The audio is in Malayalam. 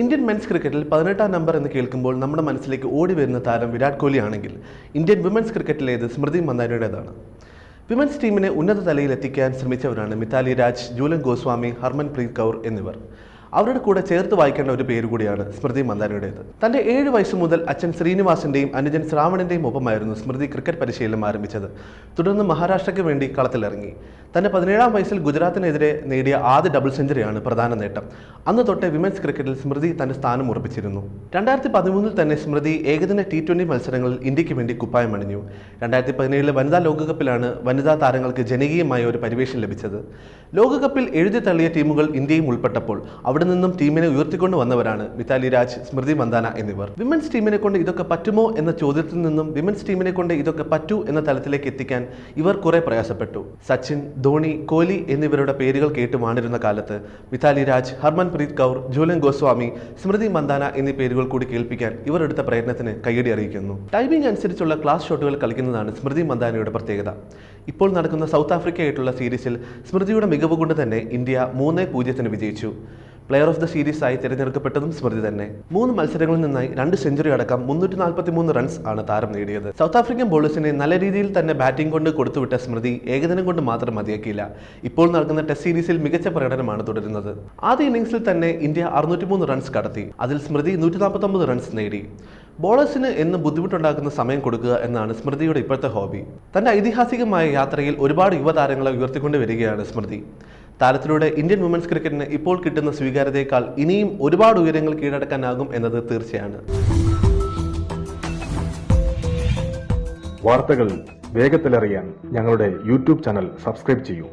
ഇന്ത്യൻ മെൻസ് ക്രിക്കറ്റിൽ പതിനെട്ടാം നമ്പർ എന്ന് കേൾക്കുമ്പോൾ നമ്മുടെ മനസ്സിലേക്ക് ഓടി വരുന്ന താരം വിരാട് കോഹ്ലി ആണെങ്കിൽ ഇന്ത്യൻ വിമൻസ് ക്രിക്കറ്റിലേത് സ്മൃതി മന്ദാനയുടേതാണ് വിമൻസ് ടീമിനെ ഉന്നത തലയിൽ എത്തിക്കാൻ ശ്രമിച്ചവരാണ് മിതാലി രാജ് ജൂലൻ ഗോസ്വാമി ഹർമൻപ്രീത് കൗർ എന്നിവർ. അവരുടെ കൂടെ ചേർത്ത് വായിക്കേണ്ട ഒരു പേര് കൂടിയാണ് സ്മൃതി മന്ദാനയുടേത് തന്റെ ഏഴ് വയസ്സ് മുതൽ അച്ഛൻ ശ്രീനിവാസിന്റെയും അനുജൻ ശ്രാവണിന്റെയും ഒപ്പമായിരുന്നു സ്മൃതി ക്രിക്കറ്റ് പരിശീലനം ആരംഭിച്ചത്. തുടർന്ന് മഹാരാഷ്ട്രയ്ക്ക് വേണ്ടി കളത്തിലിറങ്ങി. തന്റെ പതിനേഴാം വയസ്സിൽ ഗുജറാത്തിനെതിരെ നേടിയ ആദ്യ ഡബിൾ സെഞ്ചുറിയാണ് പ്രധാന നേട്ടം. അന്ന് തൊട്ടേ വിമൻസ് ക്രിക്കറ്റിൽ സ്മൃതി തന്റെ സ്ഥാനം ഉറപ്പിച്ചിരുന്നു. രണ്ടായിരത്തി പതിമൂന്നിൽ തന്നെ സ്മൃതി ഏകദിന ടി ട്വന്റി മത്സരങ്ങളിൽ ഇന്ത്യയ്ക്ക് വേണ്ടി കുപ്പായം അണിഞ്ഞു. രണ്ടായിരത്തി പതിനേഴിലെ വനിതാ ലോകകപ്പിലാണ് വനിതാ താരങ്ങൾക്ക് ജനകീയമായ ഒരു പരിവേഷം ലഭിച്ചത്. ലോകകപ്പിൽ എഴുതി തള്ളിയ ടീമുകൾ ഇന്ത്യയും ഉൾപ്പെട്ടപ്പോൾ അവിടെ നിന്നും ടീമിനെ ഉയർത്തിക്കൊണ്ട് വന്നവരാണ് മിതാലി രാജ് സ്മൃതി മന്ദാന എന്നിവർ. വിമൻസ് ടീമിനെ കൊണ്ട് ഇതൊക്കെ പറ്റുമോ എന്ന ചോദ്യത്തിൽ നിന്നും വിമൻസ് ടീമിനെ കൊണ്ട് ഇതൊക്കെ പറ്റൂ എന്ന തലത്തിലേക്ക് എത്തിക്കാൻ ഇവർ കുറെ പ്രയാസപ്പെട്ടു. സച്ചിൻ ധോണി കോഹ്ലി എന്നിവരുടെ പേരുകൾ കേട്ട് മാണിരുന്ന കാലത്ത് മിതാലി രാജ് ഹർമൻപ്രീത് കൗർ ജൂലൻ ഗോസ്വാമി സ്മൃതി മന്ദാന എന്നീ പേരുകൾ കൂടി കേൾപ്പിക്കാൻ ഇവർ എടുത്ത പ്രയത്നത്തിന് കയ്യടി അറിയിക്കുന്നു. ടൈമിംഗ് അനുസരിച്ചുള്ള ക്ലാസ് ഷോട്ടുകൾ കളിക്കുന്നതാണ് സ്മൃതി മന്ദാനയുടെ പ്രത്യേകത. ഇപ്പോൾ നടക്കുന്ന സൗത്ത് ആഫ്രിക്കയായിട്ടുള്ള സീരീസിൽ സ്മൃതിയുടെ മികവ് കൊണ്ട് തന്നെ ഇന്ത്യ മൂന്ന് പൂജ്യത്തിന് വിജയിച്ചു. പ്ലെയർ ഓഫ് ദ സീരീസ് ആയി തിരഞ്ഞെടുക്കപ്പെട്ടതും സ്മൃതി തന്നെ. മൂന്ന് മത്സരങ്ങളിൽ നിന്നായി രണ്ട് സെഞ്ചുറി അടക്കം മുന്നൂറ്റി നാൽപ്പത്തി മൂന്ന് റൺസ് ആണ് താരം നേടിയത്. സൗത്ത് ആഫ്രിക്കൻ ബോളേഴ്സിനെ നല്ല രീതിയിൽ തന്നെ ബാറ്റിംഗ് കൊണ്ട് കൊടുത്തുവിട്ട സ്മൃതി ഏകദിനം കൊണ്ട് മാത്രം മതിയാക്കിയില്ല. ഇപ്പോൾ നടക്കുന്ന ടെസ്റ്റ് സീരീസിൽ മികച്ച പ്രകടനമാണ് തുടരുന്നത്. ആദ്യ ഇന്നിംഗ്സിൽ തന്നെ ഇന്ത്യ അറുന്നൂറ്റിമൂന്ന് റൺസ് കടത്തി. അതിൽ സ്മൃതി നൂറ്റി നാൽപ്പത്തൊമ്പത് റൺസ് നേടി. ബോളേഴ്സിന് എന്ന് ബുദ്ധിമുട്ടുണ്ടാക്കുന്ന സമയം കൊടുക്കുക എന്നാണ് സ്മൃതിയുടെ ഇപ്പോഴത്തെ ഹോബി തന്റെ ഐതിഹാസികമായ യാത്രയിൽ ഒരുപാട് യുവതാരങ്ങളെ ഉയർത്തിക്കൊണ്ട് വരികയാണ് സ്മൃതി. താരത്തിലൂടെ ഇന്ത്യൻ വുമൻസ് ക്രിക്കറ്റിന് ഇപ്പോൾ കിട്ടുന്ന സ്വീകാര്യതയേക്കാൾ ഇനിയും ഒരുപാട് ഉയരങ്ങൾ കീഴടക്കാനാകും എന്നത് തീർച്ചയാണ്. വാർത്തകൾ വേഗത്തിലറിയാൻ ഞങ്ങളുടെ യൂട്യൂബ് ചാനൽ സബ്സ്ക്രൈബ് ചെയ്യൂ.